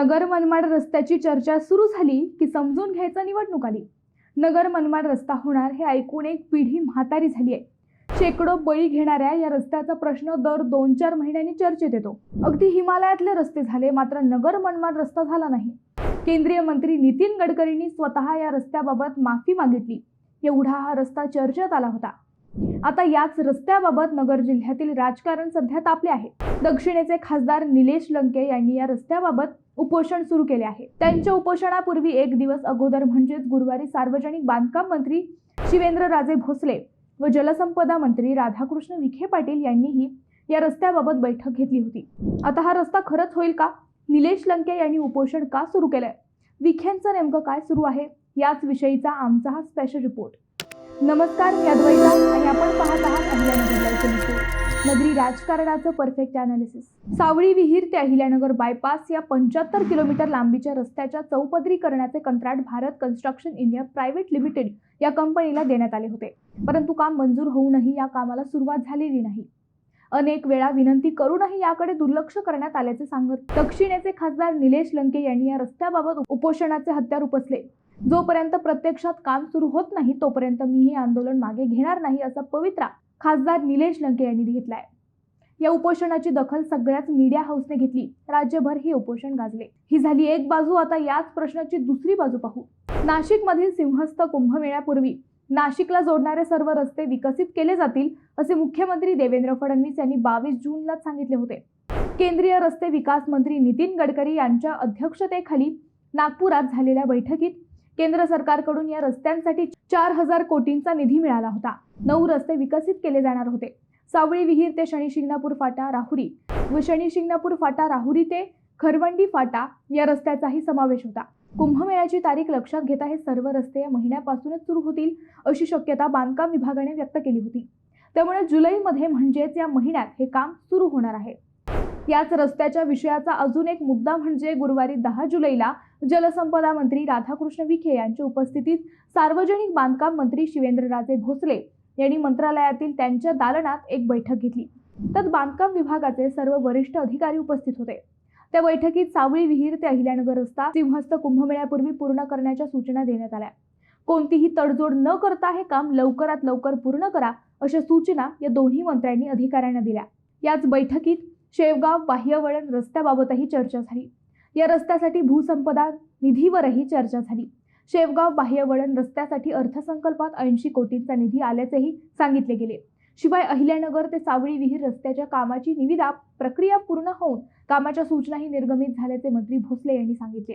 नगर मनमाड रस्त्याची चर्चा सुरू झाली की समजून घ्यायचं निवडणूक आली. नगर मनमाड रस्ता होणार हे ऐकून एक पिढी म्हातारी झाली आहे. शेकडो बळी घेणाऱ्या या रस्त्याचा प्रश्न दर दोन चार महिन्यांनी चर्चेत येतो. अगदी हिमालयातले रस्ते झाले मात्र नगर मनमाड रस्ता झाला नाही. केंद्रीय मंत्री नितीन गडकरींनी स्वतः या रस्त्याबाबत माफी मागितली. एवढा हा रस्ता चर्चेत आला होता. आता याच रस्त्याबाबत नगर जिल्ह्यातील राजकारण सध्या तापले आहे. दक्षिणेचे खासदार निलेश लंके यांनी या रस्त्याबाबत उपोषण सुरू केले आहे. त्यांच्या उपोषणापूर्वी एक दिवस अगोदर म्हणजेच गुरुवारी सार्वजनिक बांधकाम मंत्री शिवेंद्र राजे भोसले व जलसंपदा मंत्री राधाकृष्ण विखे पाटील यांनीही या रस्त्याबाबत बैठक घेतली होती. आता हा रस्ता खरंच होईल का? निलेश लंके यांनी उपोषण का सुरू केलंय? विखेंचं नेमकं काय सुरू आहे? याच विषयीचा आमचा हा स्पेशल रिपोर्ट नमस्कार मी अद्वैता आणि आपण पाहत आहात अहिल्यानगर नगरी राजकारणाचं परफेक्ट अनालिसिस सावळी विहीर ते अहिल्यानगर बायपास या पंच्याहत्तर किलोमीटर लांबीच्या रस्त्याच्या चौपदरीकरणाचे कंत्राट Bharat construction India private limited या कंपनीला देण्यात आले होते. परंतु काम मंजूर होऊनही या कामाला सुरुवात झालेली नाही. अनेक वेळा विनंती करूनही याकडे दुर्लक्ष करण्यात आल्याचे सांगत दक्षिणेचे खासदार निलेश लंके यांनी या रस्त्याबाबत उपोषणाचे हत्यार उपसले. जोपर्यंत प्रत्यक्षात काम सुरू होत नाही तोपर्यंत मी हे आंदोलन मागे घेणार नाही असा पवित्रा खासदार निलेश लंके यांनी घेतलाय. या उपोषणाची दखल सगळ्याच मीडिया हाऊसने घेतली. राज्यभर हे उपोषण गाजले. ही झाली एक बाजू आता याच प्रश्नाची दुसरी बाजू पाहू. नाशिक मधील सिंहस्थ कुंभमेळ्यापूर्वी नाशिकला जोडणारे सर्व रस्ते विकसित केले जातील असे मुख्यमंत्री देवेंद्र फडणवीस यांनी बावीस जूनलाच सांगितले होते. केंद्रीय रस्ते विकास मंत्री नितीन गडकरी यांच्या अध्यक्षतेखाली नागपुरात झालेल्या बैठकीत केंद्र सरकारकडून या रस्त्यांसाठी चार हजार कोटींचा निधी मिळाला होता. नऊ रस्ते विकसित केले जाणार होते. सावळी विहीर ते शनी शिंगणापूर फाटा राहुरी. व शनी शिंगणापूर फाटा राहुरी ते खरवंडी फाटा या रस्त्याचाही समावेश होता. कुंभमेळ्याची तारीख लक्षात घेता हे सर्व रस्ते या महिन्यापासूनच सुरू होतील अशी शक्यता बांधकाम विभागाने व्यक्त केली होती. त्यामुळे जुलैमध्ये म्हणजेच या महिन्यात हे काम सुरू होणार आहे. याच रस्त्याच्या विषयाचा अजून एक मुद्दा म्हणजे गुरुवारी दहा जुलैला जलसंपदा मंत्री राधाकृष्ण विखे यांच्या उपस्थितीत सार्वजनिक बांधकाम मंत्री शिवेंद्रराजे भोसले यांनी मंत्रालयातील त्यांच्या दालनात एक बैठक घेतली. त्यात बांधकाम विभागाचे सर्व वरिष्ठ अधिकारी उपस्थित होते. त्या बैठकीत सावळी विहीर ते अहिल्यानगर रस्ता सिंहस्थ कुंभमेळ्यापूर्वी पूर्ण करण्याच्या सूचना देण्यात आल्या. कोणतीही तडजोड न करता हे काम लवकरात लवकर पूर्ण करा अशा सूचना या दोन्ही मंत्र्यांनी अधिकाऱ्यांना दिल्या. याच बैठकीत शेवगाव बाह्यवळण रस्त्याबाबतही चर्चा झाली. या रस्त्यासाठी भूसंपदा निधीवरही चर्चा झाली. शेवगाव बाह्यवळण रस्त्यासाठी अर्थसंकल्पात ऐंशी कोटींचा निधी आल्याचेही सांगितले गेले. शिवाय अहिल्यानगर ते सावळी विहीर रस्त्याच्या कामाची निविदा प्रक्रिया पूर्ण होऊन कामाच्या सूचनाही निर्गमित झाल्याचे मंत्री भोसले यांनी सांगितले.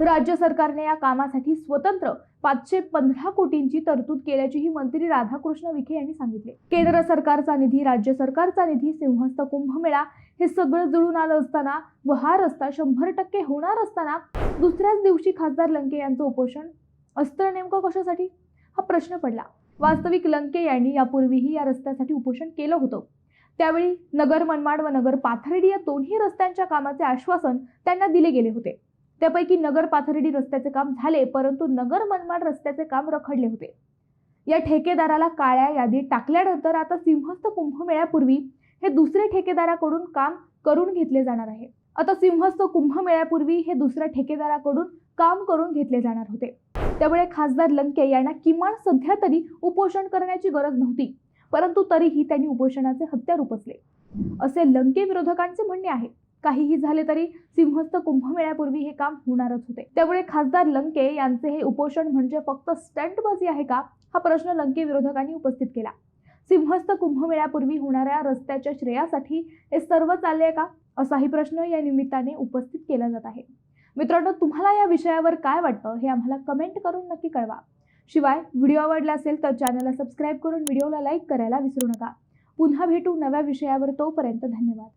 राज्य सरकारने या कामासाठी स्वतंत्र पाचशे पंधरा कोटींची तरतूद केल्याचीही मंत्री राधाकृष्ण विखे यांनी सांगितले. केंद्र सरकारचा निधी राज्य सरकारचा निधी सिंहस्थ कुंभमेळा हे सगळं जुळून आलं असताना व हा रस्ता शंभर टक्के होणार असताना दुसऱ्याच दिवशी खासदार लंके यांचं उपोषण. असतं नेमकं कशासाठी? हा प्रश्न पडला. वास्तविक लंके यांनी यापूर्वीही या रस्त्यासाठी उपोषण केलं होतं. त्यावेळी नगर मनमाड व नगर पाथर्डी या दोन्ही रस्त्यांच्या कामाचे आश्वासन त्यांना दिले गेले होते. त्यापैकी नगर पाथर्डी रस्त्याचे काम झाले परंतु नगर मनमाड रस्त्याचे काम रखडले होते. या ठेकेदाराला काळ्या यादीत टाकल्यानंतर आता सिंहस्थ कुंभमेळ्यापूर्वी हे दुसरे ठेकेदाराकडून काम करून घेतले जाणार आहे. आता सिंहस्थ कुंभमेळ्यापूर्वी हे दुसऱ्या ठेकेदाराकडून काम करून घेतले जाणार होते. त्यामुळे खासदार लंके यांना किमान सध्या तरी उपोषण करण्याची गरज नव्हती परंतु तरीही त्यांनी उपोषणाचे हत्यार उपसले. असे लंके विरोधकांचे म्हणणे आहे काहीही झाले तरी सिंहस्थ कुंभमेळ्यापूर्वी हे काम होणारच होते. त्यामुळे खासदार लंके यांचे हे उपोषण म्हणजे फक्त स्टंटबाजी आहे का? हा प्रश्न लंके विरोधकांनी उपस्थित केला. सिंहस्थ कुंभमेळ्यापूर्वी होणाऱ्या रस्त्याच्या श्रेयासाठी हे सर्व चालले का? असाही प्रश्न या निमित्ताने उपस्थित केला जात आहे. मित्रांनो तुम्हाला या विषयावर काय वाटतं हे आम्हाला कमेंट करून नक्की कळवा. शिवाय व्हिडिओ आवडला असेल तर चॅनलला सबस्क्राईब करून व्हिडिओला लाईक करायला विसरू नका. पुन्हा भेटू नव्या विषयावर तोपर्यंत धन्यवाद.